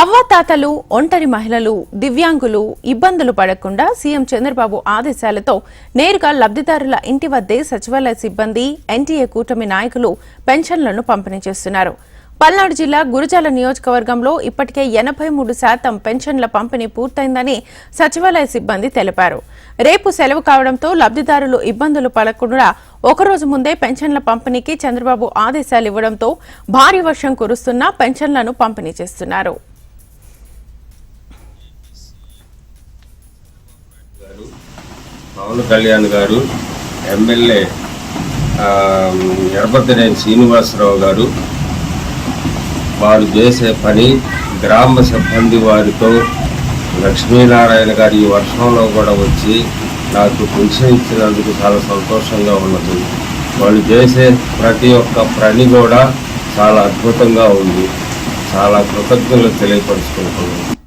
అవ్వాతాతలు ఒంటరి మహిళలు దివ్యాంగులు ఇబ్బందులు పడకుండా సీఎం చంద్రబాబు ఆదేశాలతో నేరుగా లబ్ధిదారుల ఇంటి వద్దే సచివాలయ సిబ్బంది ఎన్టీఏ కూటమి నాయకులు పెన్షన్లను పంపిణీ చేస్తున్నారు. పల్నాడు జిల్లా గురజాల నియోజకవర్గంలో ఇప్పటికే ఎనభై మూడు శాతం పెన్షన్ల పంపిణీ పూర్తయిందని సచివాలయ సిబ్బంది తెలిపారు. రేపు సెలవు కావడంతో లబ్ధిదారులు ఇబ్బందులు పడకుండా ఒకరోజు ముందే పెన్షన్ల పంపిణీకి చంద్రబాబు ఆదేశాలు ఇవ్వడంతో భారీ వర్షం కురుస్తున్నా పెన్షన్లను పంపిణీ చేస్తున్నారు. గారు పవన్ కళ్యాణ్ గారు ఎమ్మెల్యే ఆ, శ్రీనివాసరావు గారు వారు చేసే పని గ్రామ సిబ్బంది వారితో లక్ష్మీనారాయణ గారు ఈ వర్షంలో కూడా వచ్చి నాకు పెన్షన్ ఇచ్చినందుకు చాలా సంతోషంగా ఉన్నది. వాళ్ళు చేసే ప్రతి ఒక్క పని కూడా చాలా అద్భుతంగా ఉంది. చాలా కృతజ్ఞతలు తెలియపరుచుకుంటున్నాను.